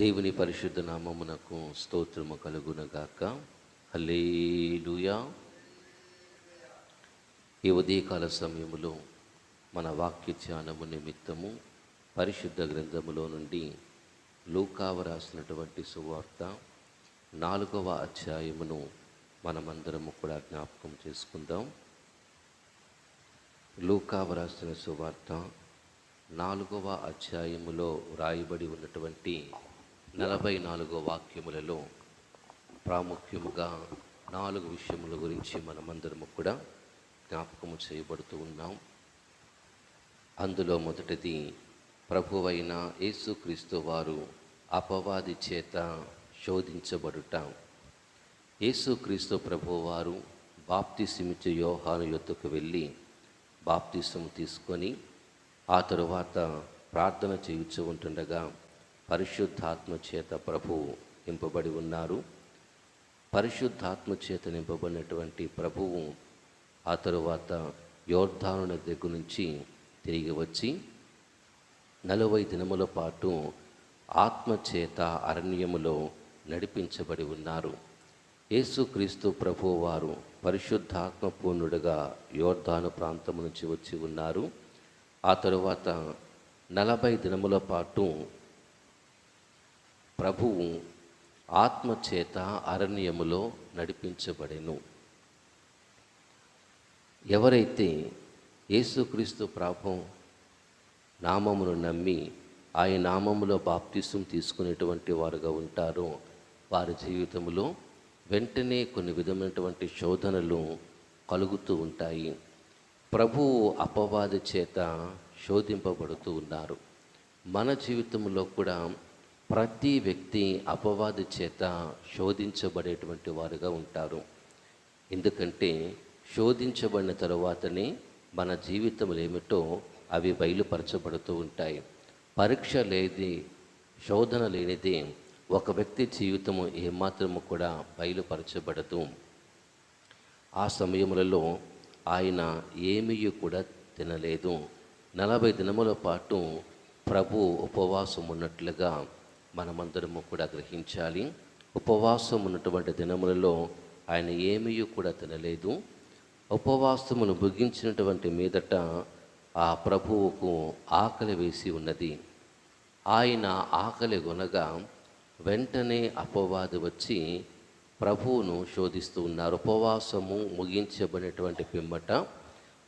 దేవుని పరిశుద్ధ నామమునకు స్తోత్రము కలుగునగాక. హలేలుయా ఈ ఉదయకాల సమయములో మన వాక్య ధ్యానము నిమిత్తము పరిశుద్ధ గ్రంథములో నుండి లూకావ రాసినటువంటి సువార్త నాలుగవ అధ్యాయమును మనమందరము కూడా జ్ఞాపకం చేసుకుందాం. లూకావ రాసిన సువార్త నాలుగవ అధ్యాయములో వ్రాయబడి ఉన్నటువంటి నలభై నాలుగో వాక్యములలో ప్రాముఖ్యముగా నాలుగు విషయముల గురించి మనమందరము కూడా జ్ఞాపకము చేయబడుతూ ఉన్నాం. అందులో మొదటిది ప్రభువైన యేసుక్రీస్తు వారు అపవాది చేత శోధించబడుట. యేసుక్రీస్తు ప్రభువారు బాప్తిసిమిచ్చు యోహాను యొద్దకు వెళ్ళి బాప్తిసం తీసుకొని ఆ తరువాత ప్రార్థన చేయించు ఉంటుండగా పరిశుద్ధాత్మ చేత ప్రభువు నింపబడి ఉన్నారు. పరిశుద్ధాత్మ చేత నింపబడినటువంటి ప్రభువు ఆ తరువాత యోర్ధానుల దగ్గర నుంచి తిరిగి వచ్చి నలభై దినముల పాటు ఆత్మచేత అరణ్యములో నడిపించబడి ఉన్నారు. యేసుక్రీస్తు ప్రభువు వారు పరిశుద్ధాత్మ పూర్ణుడుగా యోర్ధాను ప్రాంతం నుంచి వచ్చి ఉన్నారు. ఆ తరువాత నలభై దినముల పాటు ప్రభువు ఆత్మ చేత అరణ్యములో నడిపించబడెను. ఎవరైతే యేసుక్రీస్తు ప్రాభం నామమును నమ్మి ఆయన నామములో బాప్తిసం తీసుకునేటువంటి వారుగా ఉంటారో వారి జీవితంలో వెంటనే కొన్ని విధమైనటువంటి శోధనలు కలుగుతూ ఉంటాయి. ప్రభువు అపవాది చేత శోధింపబడుతూ ఉన్నారు. మన జీవితంలో కూడా ప్రతి వ్యక్తి అపవాది చేత శోధించబడేటువంటి వారుగా ఉంటారు. ఎందుకంటే శోధించబడిన తరువాతనే మన జీవితములు ఏమిటో అవి బయలుపరచబడుతూ ఉంటాయి. పరీక్ష లేది శోధన లేనిది ఒక వ్యక్తి జీవితము ఏమాత్రము కూడా బయలుపరచబడదు. ఆ సమయములలో ఆయన ఏమీ కూడా తినలేదు. నలభై దినముల పాటు ప్రభు ఉపవాసం ఉన్నట్లుగా మనమందరము కూడా గ్రహించాలి. ఉపవాసం ఉన్నటువంటి దినములలో ఆయన ఏమీ కూడా తినలేదు. ఉపవాసమును ముగించినటువంటి మీదట ఆ ప్రభువుకు ఆకలి వేసి ఉన్నది. ఆయన ఆకలి కొనగా వెంటనే అపవాది వచ్చి ప్రభువును శోధిస్తూ ఉన్నారు. ఉపవాసము ముగించబడినటువంటి పిమ్మట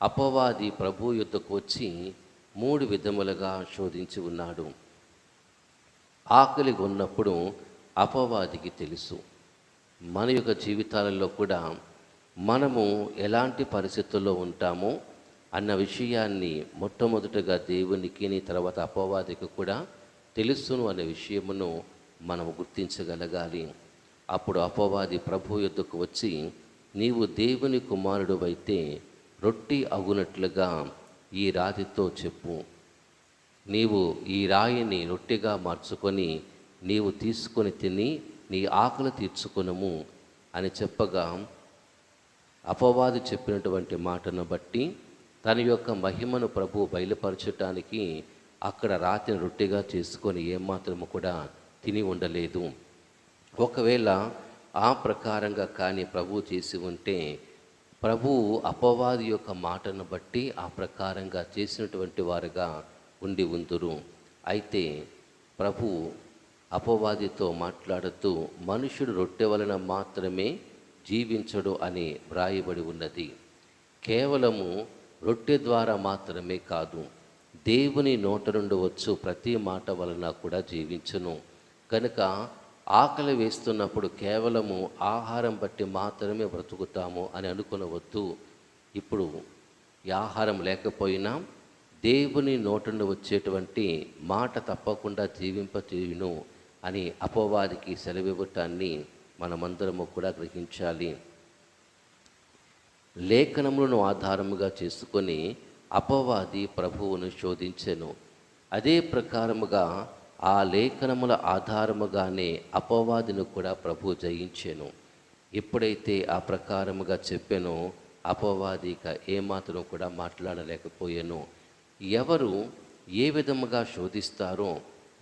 అపవాది ప్రభు యుద్ధకు వచ్చి మూడు విధములుగా శోధించి ఉన్నాడు. ఆకలి ఉన్నప్పుడు అపవాదికి తెలుసు. మన యొక్క జీవితాలలో కూడా మనము ఎలాంటి పరిస్థితుల్లో ఉంటామో అన్న విషయాన్ని మొట్టమొదటగా దేవునికి తర్వాత అపవాదికి కూడా తెలుసును అనే విషయమును మనము గుర్తించగలగాలి. అప్పుడు అపవాది ప్రభు యొద్దకు వచ్చి నీవు దేవుని కుమారుడు అయితే రొట్టి అగునట్లుగా ఈ రాతితో చెప్పు. నీవు ఈ రాయిని రొట్టెగా మార్చుకొని నీవు తీసుకొని తిని నీ ఆకలి తీర్చుకునము అని చెప్పగా అపవాది చెప్పినటువంటి మాటను బట్టి తన యొక్క మహిమను ప్రభు బయలుపరచటానికి అక్కడ రాతిని రొట్టెగా చేసుకొని ఏమాత్రము కూడా తిని ఉండలేదు. ఒకవేళ ఆ ప్రకారంగా కానీ ప్రభు చేసి ఉంటే ప్రభువు అపవాది యొక్క మాటను బట్టి ఆ ప్రకారంగా చేసినటువంటి వారుగా ఉండి ఉందురు. అయితే ప్రభు అపవాదితో మాట్లాడుతూ మనుషుడు రొట్టె వలన మాత్రమే జీవించడు అని వ్రాయబడి ఉన్నది. కేవలము రొట్టె ద్వారా మాత్రమే కాదు దేవుని నోట నుండి వచ్చు ప్రతి మాట వలన కూడా జీవించును. కనుక ఆకలి వేస్తున్నప్పుడు కేవలము ఆహారం బట్టి మాత్రమే బ్రతుకుతాము అని అనుకునవద్దు. ఇప్పుడు ఈ ఆహారం లేకపోయినా దేవుని నోటను వచ్చేటువంటి మాట తప్పకుండా జీవింపచేయును అని అపవాదికి సెలవివ్వటాన్ని మనమందరము కూడా గ్రహించాలి. లేఖనములను ఆధారముగా చేసుకొని అపవాది ప్రభువును శోధించెను. అదే ప్రకారముగా ఆ లేఖనముల ఆధారముగానే అపవాదిని కూడా ప్రభు జయించెను. ఎప్పుడైతే ఆ ప్రకారముగా చెప్పానో అపవాది ఇక ఏమాత్రం కూడా మాట్లాడలేకపోయాను. ఎవరు ఏ విధముగా శోధిస్తారో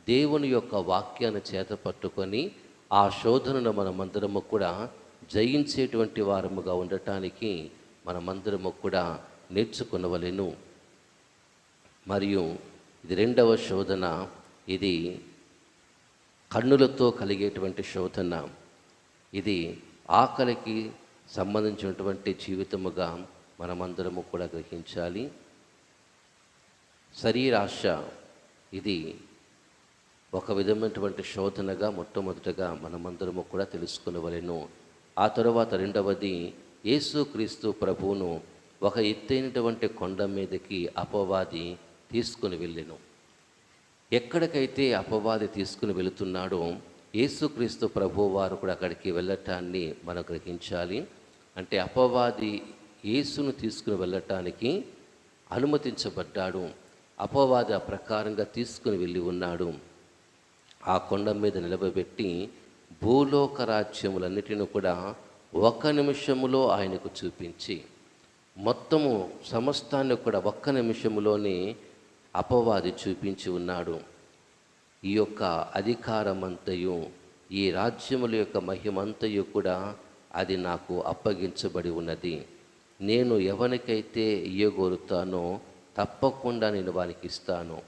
దేవుని యొక్క వాక్యాన్ని చేత పట్టుకొని ఆ శోధనను మనమందరము కూడా జయించేటువంటి వారముగా ఉండటానికి మనమందరము కూడా నేర్చుకునవలెను. మరియు ఇది రెండవ శోధన. ఇది కన్నులతో కలిగేటువంటి శోధన. ఇది ఆకలికి సంబంధించినటువంటి జీవితముగా మనమందరము కూడా గ్రహించాలి. శరీరాశ ఇది ఒక విధమైనటువంటి శోధనగా మొట్టమొదటగా మనమందరము కూడా తెలుసుకునవలెను. ఆ తరువాత రెండవది యేసుక్రీస్తు ప్రభువును ఒక ఎత్తైనటువంటి కొండ మీదకి అపవాది తీసుకుని వెళ్ళెను. ఎక్కడికైతే అపవాది తీసుకుని వెళుతున్నాడో యేసుక్రీస్తు ప్రభు వారు కూడా అక్కడికి వెళ్ళటాన్ని మనం గ్రహించాలి. అంటే అపవాది యేసును తీసుకుని వెళ్ళటానికి అనుమతించబడ్డాడు. అపవాద ప్రకారంగా తీసుకుని వెళ్ళి ఉన్నాడు. ఆ కొండ మీద నిలబెట్టి భూలోక రాజ్యములన్నిటిని కూడా ఒక్క నిమిషములో ఆయనకు చూపించి మొత్తము సమస్తాన్ని కూడా ఒక్క నిమిషములోనే అపవాది చూపించి ఉన్నాడు. ఈ యొక్క అధికారమంతయు ఈ రాజ్యముల యొక్క మహిమంతయు కూడా అది నాకు అప్పగించబడి ఉన్నది. నేను ఎవరికైతే ఇయ్యగోరుతానో తప్పకుండా నేను వానికి ఇస్తాను.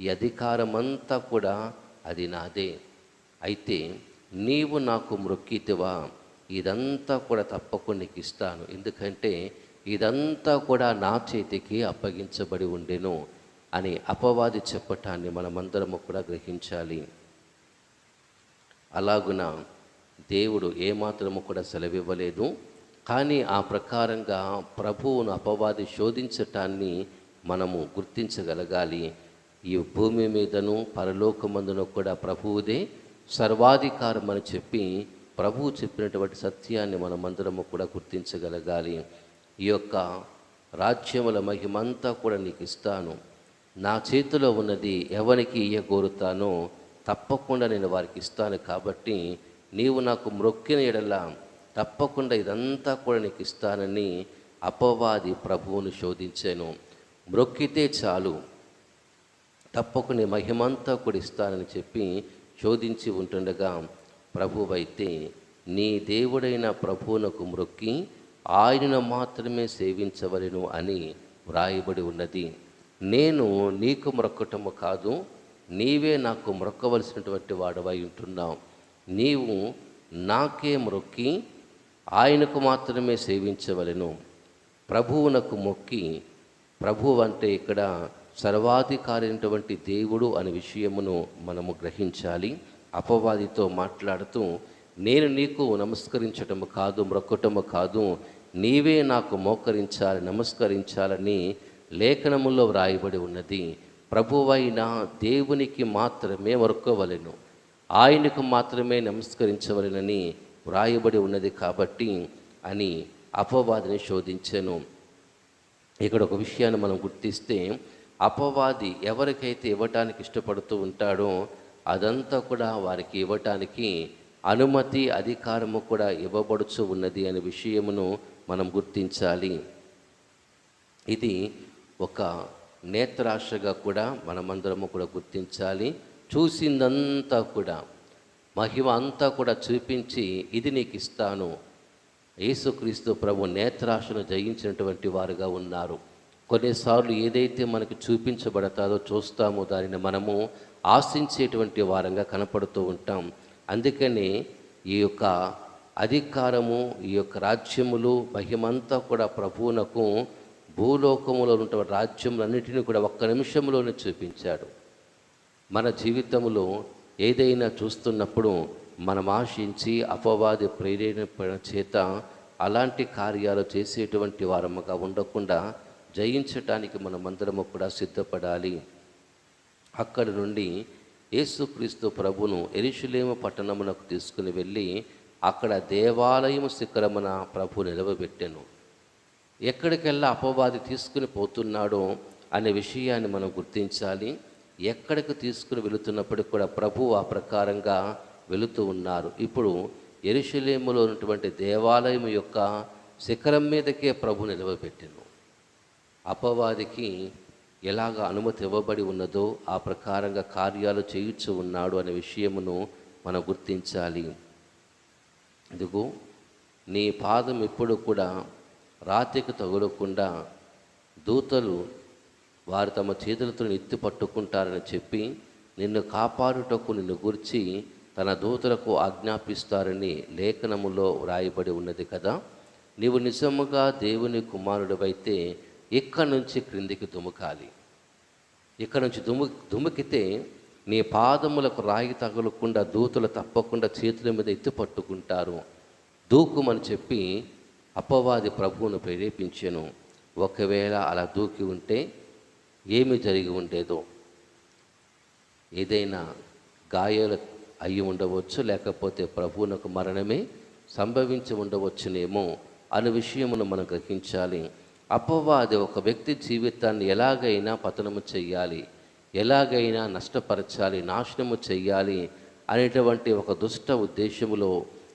ఈ అధికారమంతా కూడా అది నాదే. అయితే నీవు నాకు మొక్కితివా? ఇదంతా కూడా తప్పకుండా నీకు ఇస్తాను. ఎందుకంటే ఇదంతా కూడా నా చేతికి అప్పగించబడి ఉండెను అని అపవాది చెప్పటాన్ని మనమందరము కూడా గ్రహించాలి. అలాగున దేవుడు ఏమాత్రము కూడా సెలవివ్వలేదు. కానీ ఆ ప్రకారంగా ప్రభువును అపవాది శోధించటాన్ని మనము గుర్తించగలగాలి. ఈ భూమి మీదను పరలోకమందును కూడా ప్రభువుదే సర్వాధికారం అని చెప్పి ప్రభువు చెప్పినటువంటి సత్యాన్ని మనమందరము కూడా గుర్తించగలగాలి. ఈ యొక్క రాజ్యముల మహిమంతా కూడా నీకు ఇస్తాను. నా చేతిలో ఉన్నది ఎవరికి ఇయ్యగోరుతానో తప్పకుండా నేను వారికి ఇస్తాను కాబట్టి నీవు నాకు మ్రొక్కిన ఎడలా తప్పకుండా ఇదంతా కూడా నీకు ఇస్తానని అపవాది ప్రభువును శోధించాను. మ్రొక్కితే చాలు. తప్పకుని మహిమంతా కూడా ఇస్తానని చెప్పి శోధించి ఉంటుండగా ప్రభువైతే నీ దేవుడైన ప్రభువునకు మ్రొక్కి ఆయనను మాత్రమే సేవించవలెను అని వ్రాయబడి ఉన్నది. నేను నీకు మ్రొక్కటము కాదు నీవే నాకు మ్రొక్కవలసినటువంటి వాడవై ఉంటున్నావు. నీవు నాకే మ్రొక్కి ఆయనకు మాత్రమే సేవించవలెను. ప్రభువునకు మొక్కి ప్రభువు అంటే ఇక్కడ సర్వాధికారి అయినటువంటి దేవుడు అనే విషయమును మనము గ్రహించాలి. అపవాదితో మాట్లాడుతూ నేను నీకు నమస్కరించటము కాదు మ్రొక్కటము కాదు నీవే నాకు మోకరించాలి నమస్కరించాలని లేఖనములో వ్రాయబడి ఉన్నది. ప్రభువైన దేవునికి మాత్రమే మొరక్కవలెను. ఆయనకు మాత్రమే నమస్కరించవలెనని వ్రాయబడి ఉన్నది కాబట్టి అని అపవాదిని శోధించాను. ఇక్కడ ఒక విషయాన్ని మనం గుర్తిస్తే అపవాది ఎవరికైతే ఇవ్వటానికి ఇష్టపడుతూ ఉంటాడో అదంతా కూడా వారికి ఇవ్వటానికి అనుమతి అధికారము కూడా ఇవ్వబడుచు ఉన్నది అనే విషయమును మనం గుర్తించాలి. ఇది ఒక నేత్రాశగా కూడా మనమందరము కూడా గుర్తించాలి. చూసిందంతా కూడా మహిమ అంతా కూడా చూపించి ఇది నీకు ఇస్తాను యేసుక్రీస్తు ప్రభు నేత్రాశను జయించినటువంటి వారుగా ఉన్నారు. కొన్నిసార్లు ఏదైతే మనకు చూపించబడతాదో చూస్తామో దానిని మనము ఆశించేటువంటి వారంగా కనపడుతూ ఉంటాం. అందుకని ఈ యొక్క అధికారము ఈ యొక్క రాజ్యములు మహిమంతా కూడా ప్రభువునకు భూలోకములో ఉన్న రాజ్యములన్నిటిని కూడా ఒక్క నిమిషంలోనే చూపించాడు. మన జీవితంలో ఏదైనా చూస్తున్నప్పుడు మనం ఆశించి అపవాది ప్రేరేపణ చేత అలాంటి కార్యాలు చేసేటువంటి వారముగా ఉండకుండా జయించటానికి మనమందరము కూడా సిద్ధపడాలి. అక్కడి నుండి యేసుక్రీస్తు ప్రభును ఎరిశులేమ పట్టణమునకు తీసుకుని వెళ్ళి అక్కడ దేవాలయము శిఖరమున ప్రభు నిలవబెట్టెను. ఎక్కడికెల్లా అపవాది తీసుకుని పోతున్నాడో అనే విషయాన్ని మనం గుర్తించాలి. ఎక్కడికి తీసుకుని వెళుతున్నప్పటికి కూడా ప్రభు ఆ ప్రకారంగా వెళుతూ ఉన్నారు. ఇప్పుడు ఎరుషలేములో ఉన్నటువంటి దేవాలయం యొక్క శిఖరం మీదకే ప్రభు నిలవబెట్టాను అపవాదికి ఎలాగ అనుమతి ఇవ్వబడి ఉన్నదో ఆ ప్రకారంగా కార్యాలు చేయుచు ఉన్నాడు అనే విషయమును మనం గుర్తించాలి. ఇదిగో నీ పాదం ఎప్పుడు కూడా రాతికి తగులకుండా దూతలు వారు తమ చేతులతో ఎత్తి పట్టుకుంటారని చెప్పి నిన్ను కాపాడుటకు నిన్ను గురించి తన దూతలకు ఆజ్ఞాపిస్తారని లేఖనములో వ్రాయబడి ఉన్నది కదా. నీవు నిజముగా దేవుని కుమారుడివైతే ఇక్కడి నుంచి క్రిందికి దుముకాలి. ఇక్కడ నుంచి దుము దుముకితే నీ పాదములకు రాయి తగలకుండా దూతలు తప్పకుండా చేతుల మీద ఎత్తి పట్టుకుంటారు. దూకుమని చెప్పి అపవాది ప్రభువును ప్రేరేపించెను. ఒకవేళ అలా దూకి ఉంటే ఏమి జరిగి ఉండేదో? ఏదైనా గాయాలు అయి ఉండవచ్చు లేకపోతే ప్రభువునకు మరణమే సంభవించి ఉండవచ్చునేమో అనే విషయమును మనం గ్రహించాలి. అపవాది ఒక వ్యక్తి జీవితాన్ని ఎలాగైనా పతనము చెయ్యాలి ఎలాగైనా నష్టపరచాలి నాశనము చెయ్యాలి అనేటువంటి ఒక దుష్ట ఉద్దేశములో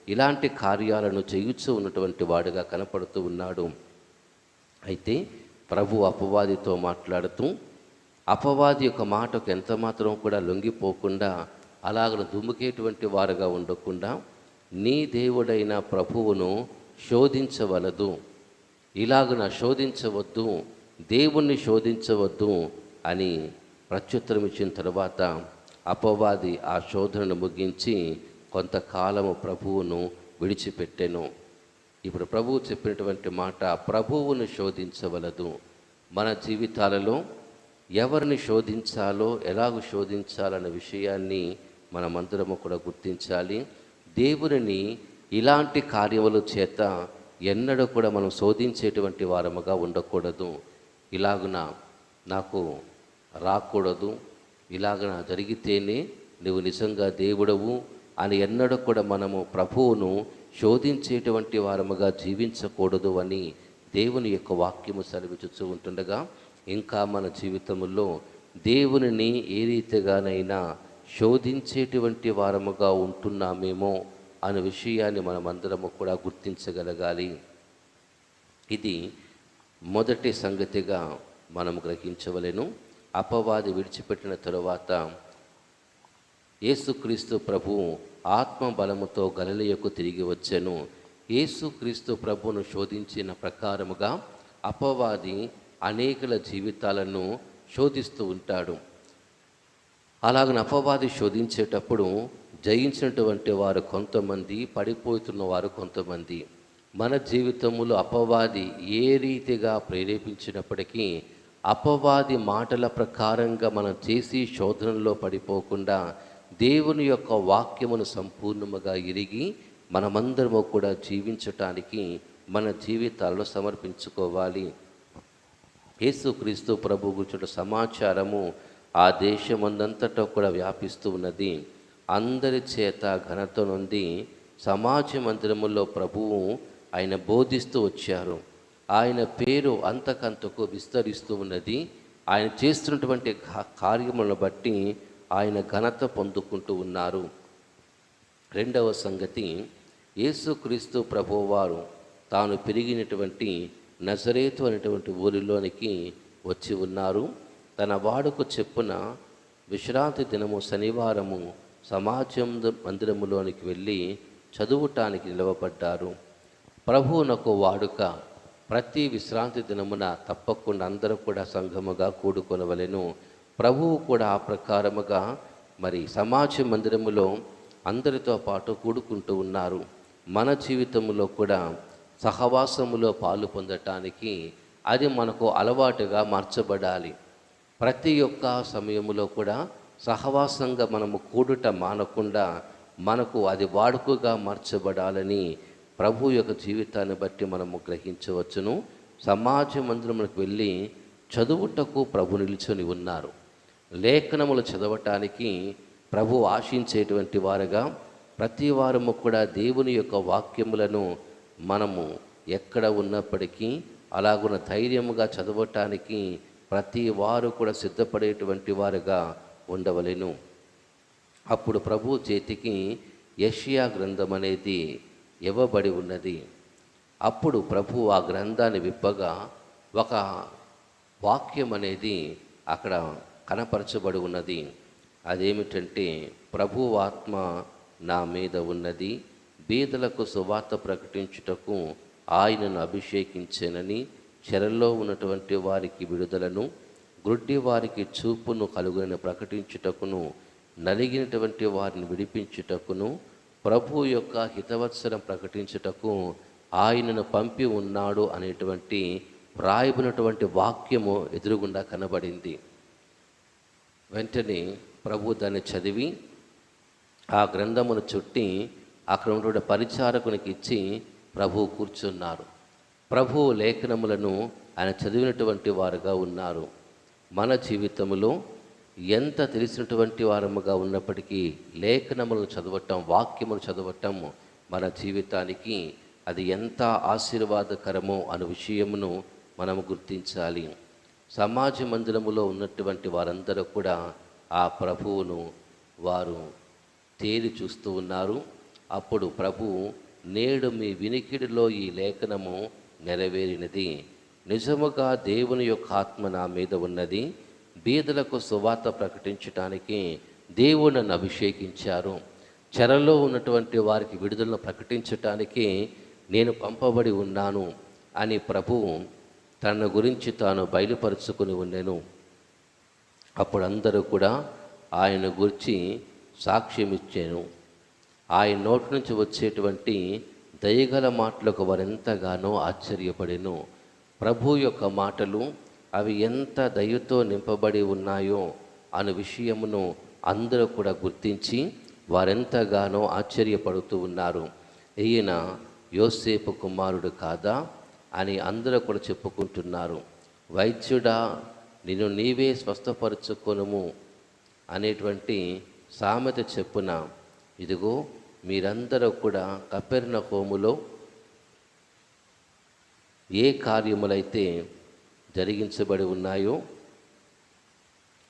ఇలాంటి కార్యాలను చేయుచూ ఉన్నటువంటి వాడుగా కనపడుతూ ఉన్నాడు. అయితే ప్రభు అపవాదితో మాట్లాడుతూ అపవాది యొక్క మాటకు ఎంత మాత్రం కూడా లొంగిపోకుండా అలాగను దుమ్ముకేటువంటి వారుగా ఉండకుండా నీ దేవుడైన ప్రభువును శోధించవలదు. ఇలాగున శోధించవద్దు దేవుణ్ణి శోధించవద్దు అని ప్రత్యుత్తరం ఇచ్చిన తర్వాత అపవాది ఆ శోధనను ముగించి కొంతకాలము ప్రభువును విడిచిపెట్టెను. ఇప్పుడు ప్రభువు చెప్పినటువంటి మాట ప్రభువును శోధించవలదు. మన జీవితాలలో ఎవరిని శోధించాలో ఎలాగ శోధించాలన్న విషయాన్ని మనమందరము కూడా గుర్తించాలి. దేవుని ఇలాంటి కార్యముల చేత ఎన్నడూ కూడా మనం శోధించేటువంటి వారముగా ఉండకూడదు. ఇలాగున నాకు రాకూడదు. ఇలాగన జరిగితేనే నువ్వు నిజంగా దేవుడవు అని ఎన్నడూ కూడా మనము ప్రభువును శోధించేటువంటి వారముగా జీవించకూడదు అని దేవుని యొక్క వాక్యము సెలవిచుతూ ఉంటుండగా ఇంకా మన జీవితంలో దేవునిని ఏ రీతిగానైనా శోధించేటువంటి వారముగా ఉంటున్నామేమో అనే విషయాన్ని మనమందరము కూడా గుర్తించగలగాలి. ఇది మొదటి సంగతిగా మనం గ్రహించవలెను. అపవాది విడిచిపెట్టిన తరువాత యేసుక్రీస్తు ప్రభు ఆత్మ బలముతో గలలియకు తిరిగి వచ్చెను. యేసుక్రీస్తు ప్రభును శోధించిన ప్రకారముగా అపవాది అనేకుల జీవితాలను శోధిస్తూ ఉంటాడు. అలాగని అపవాది శోధించేటప్పుడు జయించినటువంటి వారు కొంతమంది పడిపోతున్న వారు కొంతమంది. మన జీవితంలో అపవాది ఏ రీతిగా ప్రేరేపించినప్పటికీ అపవాది మాటల ప్రకారంగా మనం చేసి శోధనలో పడిపోకుండా దేవుని యొక్క వాక్యమును సంపూర్ణముగా ఎరిగి మనమందరము కూడా జీవించటానికి మన జీవితాలను సమర్పించుకోవాలి. యేసుక్రీస్తు ప్రభు గురించిన సమాచారము ఆ దేశమందంతటా కూడా వ్యాపిస్తూ ఉన్నది. అందరి చేత ఘనత నుండి సమాజ మందిరములో ప్రభువు ఆయన బోధిస్తూ వచ్చారు. ఆయన పేరు అంతకంతకు విస్తరిస్తూ ఉన్నది. ఆయన చేస్తున్నటువంటి కార్యములను బట్టి ఆయన ఘనత పొందుకుంటూ ఉన్నారు. రెండవ సంగతి యేసుక్రీస్తు ప్రభువారు తాను పెరిగినటువంటి నజరేతు అనేటువంటి ఊరిలోనికి వచ్చి ఉన్నారు. తన వాడుకు చెప్పున విశ్రాంతి దినము శనివారము సమాజం మందిరములోనికి వెళ్ళి చదువుటానికి నిలవబడ్డారు. ప్రభువునకు వాడుక ప్రతి విశ్రాంతి దినమున తప్పకుండా అందరూ కూడా సంఘముగా కూడుకొనవలెను. ప్రభువు కూడా ఆ ప్రకారముగా మరి సమాజ మందిరములో అందరితో పాటు కూడుకుంటూ ఉన్నారు. మన జీవితంలో కూడా సహవాసములో పాలు పొందటానికి అది మనకు అలవాటుగా మార్చబడాలి. ప్రతి ఒక్క సమయంలో కూడా సహవాసంగా మనము కూడుట మానకుండా మనకు అది వాడుకగా మార్చబడాలని ప్రభు యొక్క జీవితాన్ని బట్టి మనము గ్రహించవచ్చును. సమాజ మందిరములకు వెళ్ళి చదువుటకు ప్రభు నిలుచొని ఉన్నారు. లేఖనములు చదవటానికి ప్రభు ఆశించేటువంటి వారుగా ప్రతి వారము కూడా దేవుని యొక్క వాక్యములను మనము ఎక్కడ ఉన్నప్పటికీ అలాగున ధైర్యముగా చదవటానికి ప్రతి వారు కూడా సిద్ధపడేటువంటి వారుగా ఉండవలెను. అప్పుడు ప్రభు చేతికి యషియా గ్రంథం అనేది ఇవ్వబడి ఉన్నది. అప్పుడు ప్రభు ఆ గ్రంథాన్ని విప్పగా ఒక వాక్యం అనేది అక్కడ కనపరచబడి ఉన్నది. అదేమిటంటే ప్రభు ఆత్మ నా మీద ఉన్నది బీదలకు సువార్త ప్రకటించుటకు ఆయనను అభిషేకించానని చెరల్లో ఉన్నటువంటి వారికి విడుదలను గ్రుడ్డి వారికి చూపును కలుగునని ప్రకటించుటకును నలిగినటువంటి వారిని విడిపించుటకును ప్రభు యొక్క హితవత్సరం ప్రకటించుటకు ఆయనను పంపి ఉన్నాడు అనేటువంటి వ్రాయబడినటువంటి వాక్యము ఎదురుగుండా కనబడింది. వెంటనే ప్రభు దాన్ని చదివి ఆ గ్రంథమును చుట్టి అక్కడ ఉన్నటువంటి పరిచారకునికి ఇచ్చి ప్రభు కూర్చున్నారు. ప్రభు లేఖనములను ఆయన చదివినటువంటి వారుగా ఉన్నారు. మన జీవితంలో ఎంత తెలిసినటువంటి వారముగా ఉన్నప్పటికీ లేఖనములను చదవటం వాక్యములు చదవటం మన జీవితానికి అది ఎంత ఆశీర్వాదకరమో అనే విషయమును మనము గుర్తించాలి. సమాజ మందిరములో ఉన్నటువంటి వారందరూ కూడా ఆ ప్రభువును వారు తేరి చూస్తూ ఉన్నారు. అప్పుడు ప్రభు నేడు మీ వినికిడిలో ఈ లేఖనము నెరవేరినది. నిజముగా దేవుని యొక్క ఆత్మ నా మీద ఉన్నది. బీదలకు సువార్త ప్రకటించటానికి దేవుడు నన్ను అభిషేకించారు. చెరలో ఉన్నటువంటి వారికి విడుదలను ప్రకటించటానికి నేను పంపబడి ఉన్నాను అని ప్రభువు తన గురించి తాను బయలుపరుచుకుని ఉండెను అప్పుడు అందరూ కూడా ఆయన గురించి సాక్ష్యం ఇచ్చాను ఆయన నోటి నుంచి వచ్చేటువంటి దయగల మాటలకు వారెంతగానో ఆశ్చర్యపడెను. ప్రభు యొక్క మాటలు అవి ఎంత దయతో నింపబడి ఉన్నాయో అను విషయమును అందరూ కూడా గుర్తించి వారెంతగానో ఆశ్చర్యపడుతూ ఉన్నారు. ఈయన యోసేపు కుమారుడు కాదా అని అందరూ కూడా చెప్పుకుంటున్నారు. వైద్యుడా నిన్ను నీవే స్వస్థపరచుకొనుము అనేటువంటి సామెత చెప్పున ఇదిగో మీరందరూ కూడా కపెర్ణ హోములో ఏ కార్యములైతే జరిగించబడి ఉన్నాయో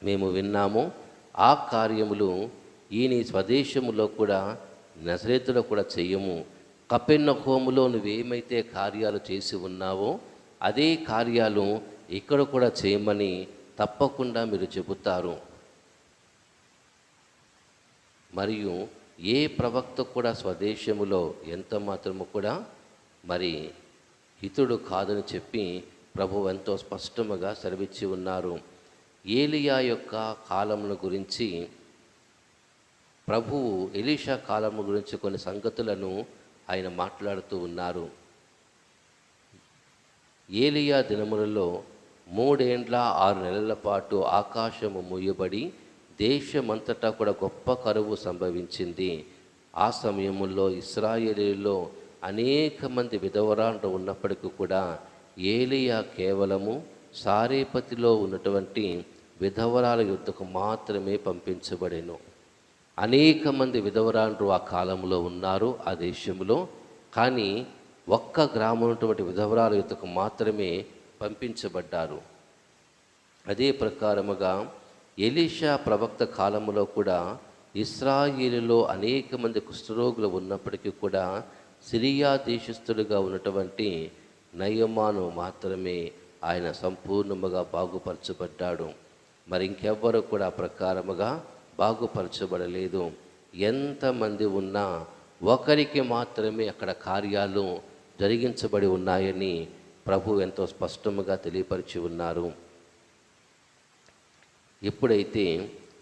మేము విన్నాము. ఆ కార్యములు ఈ నీ స్వదేశములో కూడా నజరేతులో కూడా చెయ్యము కపెన్న హోములో నువ్వేమైతే కార్యాలు చేసి ఉన్నావో అదే కార్యాలు ఇక్కడ కూడా చేయమని తప్పకుండా మీరు చెబుతారు. మరియు ఏ ప్రవక్త కూడా స్వదేశములో ఎంత మాత్రము కూడా మరి హితుడు కాదని చెప్పి ప్రభు ఎంతో స్పష్టముగా సెలవిచ్చి ఉన్నారు. ఏలియా యొక్క కాలముల గురించి ప్రభువు ఎలీషా కాలము గురించి కొన్ని సంగతులను ఆయన మాట్లాడుతూ ఉన్నారు. ఏలియా దినములలో మూడేండ్ల ఆరు నెలల పాటు ఆకాశము మూయబడి దేశమంతటా కూడా గొప్ప కరువు సంభవించింది. ఆ సమయంలో ఇస్రాయేలీలో అనేక మంది విధవరాలు ఉన్నప్పటికీ కూడా ఏలియా కేవలము సారేపతిలో ఉన్నటువంటి విధవరాల యుద్ధకు మాత్రమే పంపించబడెను. అనేక మంది విధవరాలు ఆ కాలంలో ఉన్నారు ఆ దేశంలో. కానీ ఒక్క గ్రామం ఉన్నటువంటి విధవరాల యుద్ధకు మాత్రమే పంపించబడ్డారు. అదే ప్రకారముగా ఎలీషా ప్రవక్త కాలంలో కూడా ఇస్రాయిలులో అనేక మంది కుష్ఠరోగులు ఉన్నప్పటికీ కూడా సిరియా దేశస్థుడిగా ఉన్నటువంటి నయమాను మాత్రమే ఆయన సంపూర్ణముగా బాగుపరచబడ్డాడు. మరి ఇంకెవ్వరు కూడా ప్రకారముగా బాగుపరచబడలేదు. ఎంతమంది ఉన్నా ఒకరికి మాత్రమే అక్కడ కార్యాలు జరిగించబడి ఉన్నాయని ప్రభు ఎంతో స్పష్టముగా తెలియపరిచి ఉన్నారు. ఎప్పుడైతే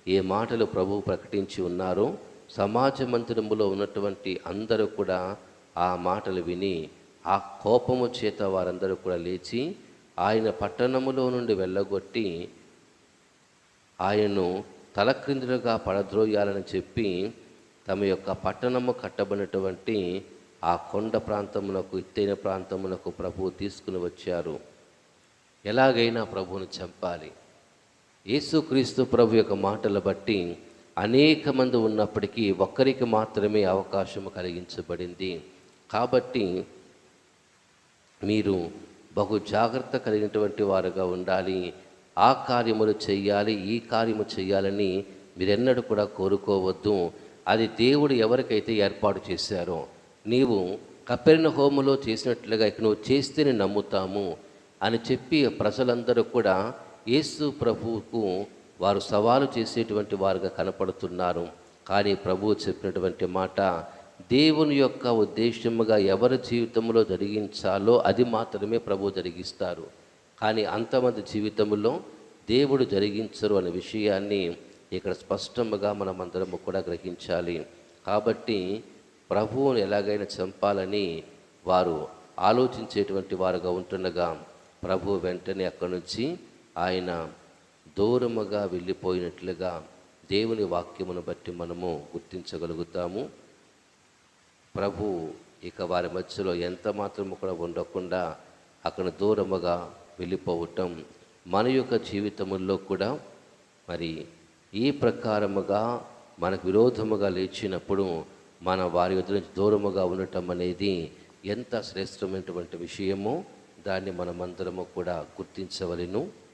ఏ మాటలు ప్రభువు ప్రకటించి ఉన్నారో సమాజ మందిరములో ఉన్నటువంటి అందరూ కూడా ఆ మాటలు విని ఆ కోపము చేత వారందరూ కూడా లేచి ఆయన పట్టణములో నుండి వెళ్ళగొట్టి ఆయనను తలక్రిందులుగా పడద్రోయాలని చెప్పి తమ యొక్క పట్టణము కట్టబడినటువంటి ఆ కొండ ప్రాంతమునకు ఎత్తైన ప్రాంతమునకు ప్రభువు తీసుకుని వచ్చారు. ఎలాగైనా ప్రభువును చంపాలి. యేసుక్రీస్తు ప్రభు యొక్క మాటలు బట్టి అనేక మంది ఉన్నప్పటికీ ఒక్కరికి మాత్రమే అవకాశం కలిగించబడింది. కాబట్టి మీరు బహు జాగ్రత్త కలిగినటువంటి వారుగా ఉండాలి. ఆ కార్యములు చేయాలి ఈ కార్యము చేయాలని మీరెన్నడూ కూడా కోరుకోవద్దు. అది దేవుడు ఎవరికైతే ఏర్పాటు చేశారో నీవు కపెరిన హోములో చేసినట్లుగా ఇక నువ్వు చేస్తేనే నమ్ముతాము అని చెప్పి ప్రజలందరూ కూడా యేసు ప్రభువుకు వారు సవాలు చేసేటువంటి వారుగా కనపడుతున్నారు. కానీ ప్రభువు చెప్పినటువంటి మాట దేవుని యొక్క ఉద్దేశముగా ఎవరి జీవితంలో జరిగించాలో అది మాత్రమే ప్రభు జరిగిస్తారు. కానీ అంతమంది జీవితంలో దేవుడు జరిగించరు అనే విషయాన్ని ఇక్కడ స్పష్టంగా మనమందరము కూడా గ్రహించాలి. కాబట్టి ప్రభువును ఎలాగైనా చంపాలని వారు ఆలోచించేటువంటి వారుగా ఉంటుండగా ప్రభు వెంటనే అక్కడి నుంచి ఆయన దూరముగా వెళ్ళిపోయినట్లుగా దేవుని వాక్యమును బట్టి మనము గుర్తించగలుగుతాము. ప్రభు ఇక వారి మధ్యలో ఎంత మాత్రము కూడా ఉండకుండా అక్కడ దూరముగా వెళ్ళిపోవటం మన యొక్క జీవితముల్లో కూడా మరి ఈ ప్రకారముగా మనకు విరోధముగా లేచినప్పుడు మన వారి ఎదురు నుంచి దూరముగా ఉండటం అనేది ఎంత శ్రేష్టమైనటువంటి విషయమో దాన్ని మనమందరము కూడా గుర్తించవలెను.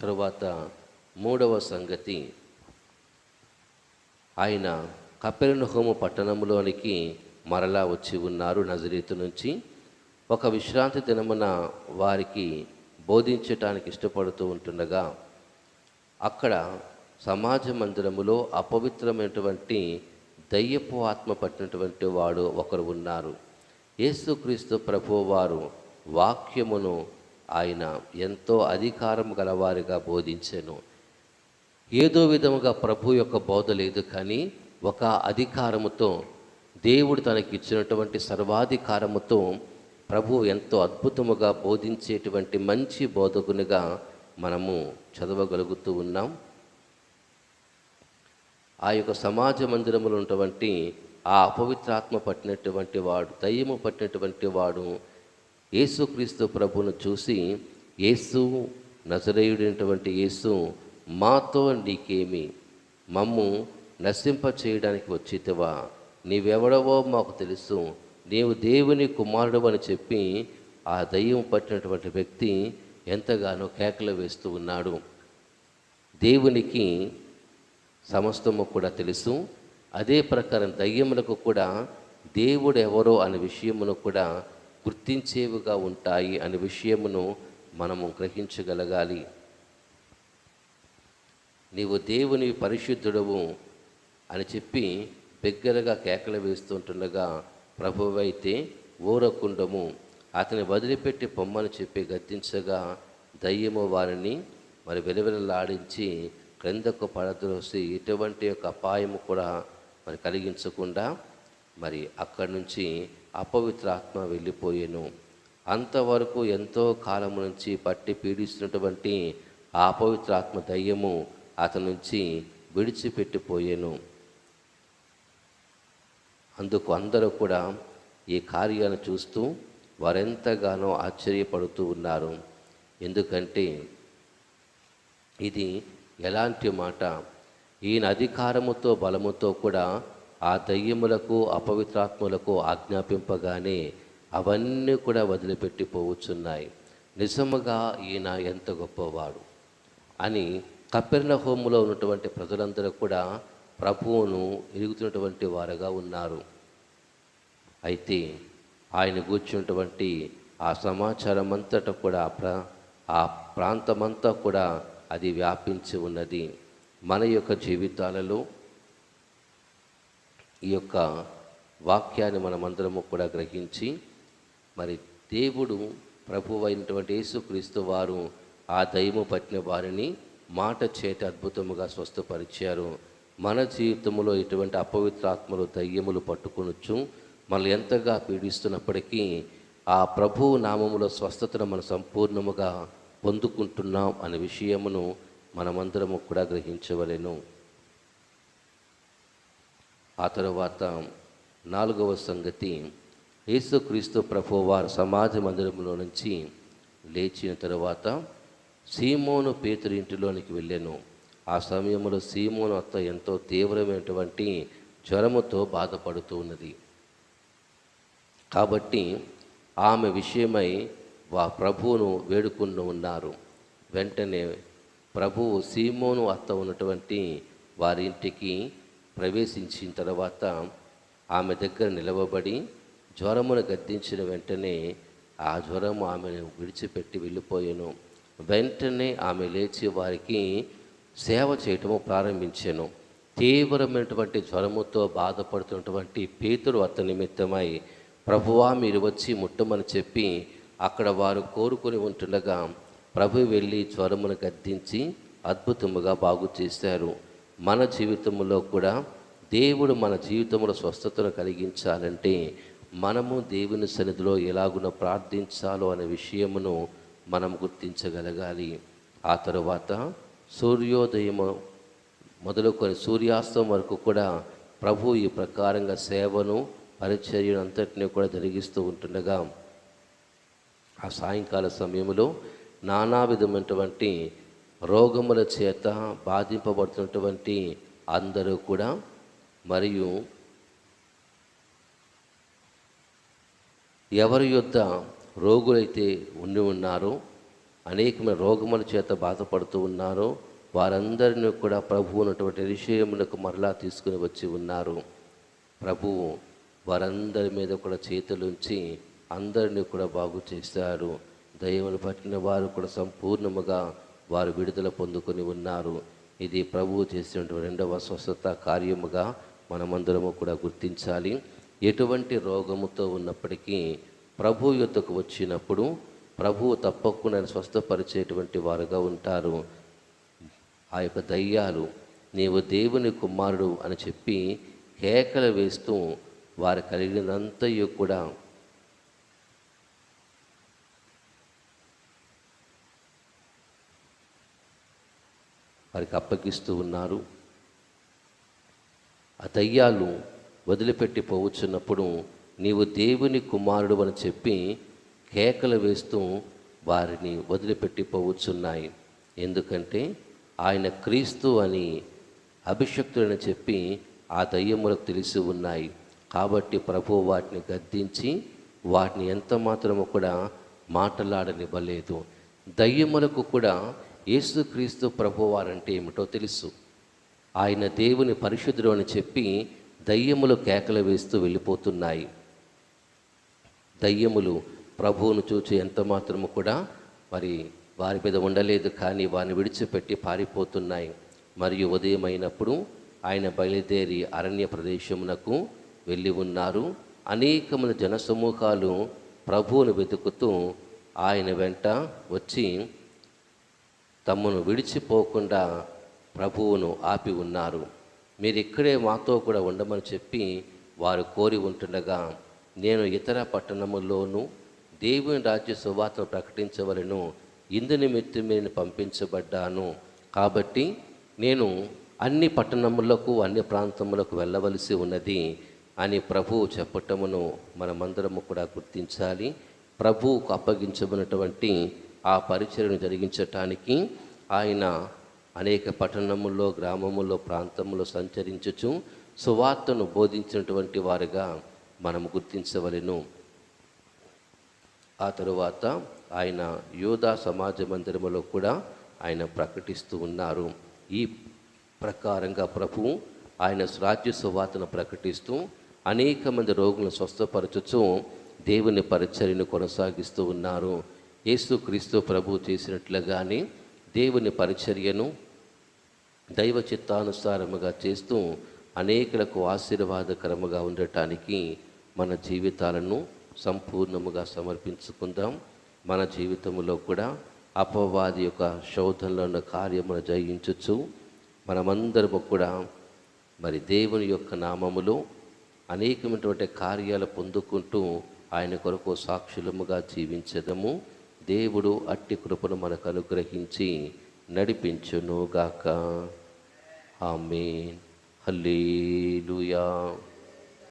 తరువాత మూడవ సంగతి ఆయన కపెర్నహోము పట్టణంలోనికి మరలా వచ్చి ఉన్నారు నజరీతు నుంచి. ఒక విశ్రాంతి దినమున వారికి బోధించటానికి ఇష్టపడుతూ ఉంటుండగా అక్కడ సమాజ మందిరములో అపవిత్రమైనటువంటి దయ్యపు ఆత్మ పట్టినటువంటి వాడు ఒకరు ఉన్నారు. యేసుక్రీస్తు ప్రభువు వారు వాక్యమును ఆయన ఎంతో అధికారం గలవారిగా బోధించాను. ఏదో విధముగా ప్రభు యొక్క బోధ లేదు కానీ ఒక అధికారముతో దేవుడు తనకి ఇచ్చినటువంటి సర్వాధికారముతో ప్రభు ఎంతో అద్భుతముగా బోధించేటువంటి మంచి బోధకునిగా మనము చదవగలుగుతూ ఉన్నాం. ఆ యొక్క సమాజ మందిరములు ఉన్నటువంటి ఆ అపవిత్రాత్మ పట్టినటువంటి వాడు దయ్యము పట్టినటువంటి వాడు యేసుక్రీస్తు ప్రభును చూసి యేసు నజరేయుడైనటువంటి యేసు మాతో నీకేమి? మమ్ము నశింప చేయడానికి వచ్చితివా? నీవెవడవో మాకు తెలుసు. నీవు దేవుని కుమారుడు అని చెప్పి ఆ దయ్యం పట్టినటువంటి వ్యక్తి ఎంతగానో కేకలు వేస్తూ ఉన్నాడు. దేవునికి సమస్తము కూడా తెలుసు. అదే ప్రకారం దయ్యములకు కూడా దేవుడు ఎవరో అనే విషయమును కూడా గుర్తించేవిగా ఉంటాయి అనే విషయమును మనము గ్రహించగలగాలి. నీవు దేవుని పరిశుద్ధుడవు అని చెప్పి బిగ్గరగా కేకలు వేస్తుంటుండగా ప్రభువైతే ఊరకుండము. అతని వదిలిపెట్టి పొమ్మని చెప్పి గద్దించగా దయ్యము వారిని మరి వెలువెలలాడించి క్రిందకు పడద్రోసి ఎటువంటి యొక్క అపాయము కూడా మరి కలిగించకుండా మరి అక్కడి నుంచి అపవిత్ర ఆత్మ అంతవరకు ఎంతో కాలం నుంచి పట్టి పీడిస్తున్నటువంటి ఆ అపవిత్ర ఆత్మ దయ్యము అతని నుంచి విడిచిపెట్టిపోయాను. అందుకు అందరూ కూడా ఈ కార్యాలను చూస్తూ వారెంతగానో ఆశ్చర్యపడుతూ ఉన్నారు. ఎందుకంటే ఇది ఎలాంటి మాట? ఈయన అధికారముతో బలముతో కూడా ఆ దయ్యములకు అపవిత్రాత్ములకు ఆజ్ఞాపింపగానే అవన్నీ కూడా వదిలిపెట్టిపోవచ్చున్నాయి నిజముగా ఈయన ఎంత గొప్పవాడు. అని కపెర్ణ హోములో ఉన్నటువంటి ప్రజలందరూ కూడా ప్రభువును ఎరుగుతున్నటువంటి వారుగా ఉన్నారు. అయితే ఆయన కూర్చున్నటువంటి ఆ సమాచారం అంతటా కూడా ప్ర ఆ ప్రాంతమంతా కూడా అది వ్యాపించి ఉన్నది. మన యొక్క జీవితాలలో ఈ యొక్క వాక్యాన్ని మనమందరము కూడా గ్రహించి మరి దేవుడు ప్రభు అయినటువంటి యేసుక్రీస్తు వారు ఆ దయము పట్టిన వారిని మాట చేత అద్భుతముగా స్వస్థపరిచారు. మన జీవితంలో ఎటువంటి అపవిత్రాత్మలు దయ్యములు పట్టుకొనొచ్చు మనల్ని ఎంతగా పీడిస్తున్నప్పటికీ ఆ ప్రభు నామములో స్వస్థతను మనం సంపూర్ణముగా పొందుకుంటున్నాం అనే విషయమును మనమందరము కూడా గ్రహించవలెను. ఆ తరువాత నాలుగవ సంగతి యేసుక్రీస్తు ప్రభు వారు సమాధి మందిరంలో నుంచి లేచిన తరువాత సీమోను పేతురు ఇంటిలోనికి వెళ్ళాను. ఆ సమయంలో సీమోను అత్త ఎంతో తీవ్రమైనటువంటి జ్వరముతో బాధపడుతూ ఉన్నది. కాబట్టి ఆమె విషయమై వా ప్రభువును వేడుకుని ఉన్నారు. వెంటనే ప్రభువు సీమోను అత్త ఉన్నటువంటి వారి ఇంటికి ప్రవేశించిన తర్వాత ఆమె దగ్గర నిలవబడి జ్వరమును గద్దించిన వెంటనే ఆ జ్వరము ఆమెను విడిచిపెట్టి వెళ్ళిపోయాను. వెంటనే ఆమె లేచి వారికి సేవ చేయటము ప్రారంభించాను. తీవ్రమైనటువంటి జ్వరముతో బాధపడుతున్నటువంటి పేతురు అత నిమిత్తమై ప్రభువా మీరు వచ్చి ముట్టమని చెప్పి అక్కడ వారు కోరుకుని ఉంటుండగా ప్రభు వెళ్ళి జ్వరమును గద్దించి అద్భుతముగా బాగు చేశారు. మన జీవితంలో కూడా దేవుడు మన జీవితంలో స్వస్థతను కలిగించాలంటే మనము దేవుని సన్నిధిలో ఎలాగున ప్రార్థించాలో అనే విషయమును మనం గుర్తించగలగాలి. ఆ తరువాత సూర్యోదయము మొదలుకొని సూర్యాస్తం వరకు కూడా ప్రభు ఈ ప్రకారంగా సేవను పరిచర్యను అంతటినీ కూడా జరిగిస్తూ ఉంటుండగా ఆ సాయంకాల సమయంలో నానా విధమైనటువంటి రోగముల చేత బాధింపబడుతున్నటువంటి అందరూ కూడా మరియు ఎవరి యొద్ద రోగులైతే ఉండి ఉన్నారో అనేకమైన రోగముల చేత బాధపడుతూ ఉన్నారో వారందరినీ కూడా ప్రభు ఉన్నటువంటి విషయములకు మరలా తీసుకుని వచ్చి ఉన్నారు. ప్రభువు వారందరి మీద కూడా చేతులుంచి అందరినీ కూడా బాగు చేశారు దయ్యములు పట్టిన వారు కూడా సంపూర్ణముగా వారు విడుదల పొందుకొని ఉన్నారు. ఇది ప్రభువు చేసినటువంటి రెండవ స్వస్థత కార్యముగా మనమందరము కూడా గుర్తించాలి. ఎటువంటి రోగముతో ఉన్నప్పటికీ ప్రభు యొద్దకు వచ్చినప్పుడు ప్రభువు తప్పకుండా స్వస్థపరిచేటువంటి వారుగా ఉంటారు. ఆ యొక్క దయ్యాలు నీవు దేవుని కుమారుడు అని చెప్పి కేకలు వేస్తూ వారు కలిగినంతయు కూడా వారికి అప్పగిస్తూ ఉన్నారు. ఆ దయ్యాలు వదిలిపెట్టి పోవచ్చున్నప్పుడు నీవు దేవుని కుమారుడు అని చెప్పి కేకలు వేస్తూ వారిని వదిలిపెట్టి పోవచ్చున్నాయి. ఎందుకంటే ఆయన క్రీస్తు అని అభిషక్తుడని చెప్పి ఆ దయ్యములకు తెలిసి ఉన్నాయి. కాబట్టి ప్రభు వాటిని గద్దించి వాటిని ఎంత మాత్రము కూడా మాట్లాడనివ్వలేదు. దయ్యములకు కూడా యేసుక్రీస్తు ప్రభువారంటే ఏమిటో తెలుసు. ఆయన దేవుని పరిశుద్ధుడు అని చెప్పి దయ్యములు కేకలు వేస్తూ వెళ్ళిపోతున్నాయి. దయ్యములు ప్రభువును చూచి ఎంత మాత్రము కూడా మరి వారి మీద ఉండలేదు కానీ వారిని విడిచిపెట్టి పారిపోతున్నాయి. మరియు ఉదయమైనప్పుడు ఆయన బయలుదేరి అరణ్య ప్రదేశమునకు వెళ్ళి ఉన్నారు. అనేకమైన జనసమూహాలు ప్రభువును వెతుకుతూ ఆయన వెంట వచ్చి తమను విడిచిపోకుండా ప్రభువును ఆపి ఉన్నారు. మీరు ఇక్కడే మాతో కూడా ఉండమని చెప్పి వారు కోరి ఉంటుండగా నేను ఇతర పట్టణముల్లోనూ దేవుని రాజ్య సువార్తను ప్రకటించవలను ఇందు నిమిత్తం నేను పంపించబడ్డాను. కాబట్టి నేను అన్ని పట్టణములకు అన్ని ప్రాంతములకు వెళ్ళవలసి ఉన్నది అని ప్రభువు చెప్పటమును మనమందరము కూడా గుర్తించాలి. ప్రభువుకు అప్పగించబడినటువంటి ఆ పరిచయను జరిగించటానికి ఆయన అనేక పట్టణముల్లో గ్రామముల్లో ప్రాంతంలో సంచరించుచు సువార్తను బోధించినటువంటి వారుగా మనం గుర్తించవలెను. ఆ తరువాత ఆయన యోధా సమాజ మందిరములో కూడా ఆయన ప్రకటిస్తూ ఉన్నారు. ఈ ప్రకారంగా ప్రభు ఆయన రాజ్య సువార్తను ప్రకటిస్తూ అనేక మంది రోగులను స్వస్థపరచుచు దేవుని పరిచర్యను కొనసాగిస్తూ ఉన్నారు. యేసుక్రీస్తు ప్రభు చేసినట్లుగానే దేవుని పరిచర్యను దైవ చిత్తానుసారముగా చేస్తూ అనేకులకు ఆశీర్వాదకరముగా ఉండటానికి మన జీవితాలను సంపూర్ణముగా సమర్పించుకుందాం. మన జీవితంలో కూడా అపవాది యొక్క శోధనలో ఉన్న కార్యమును జయించచ్చు మనమందరము కూడా మరి దేవుని యొక్క నామములో అనేకమైనటువంటి కార్యాలు పొందుకుంటూ ఆయన కొరకు సాక్షులముగా జీవించదము. దేవుడు అట్టి కృపను మనకు అనుగ్రహించి నడిపించునుగాక. ఆమె హల్లేలుయా.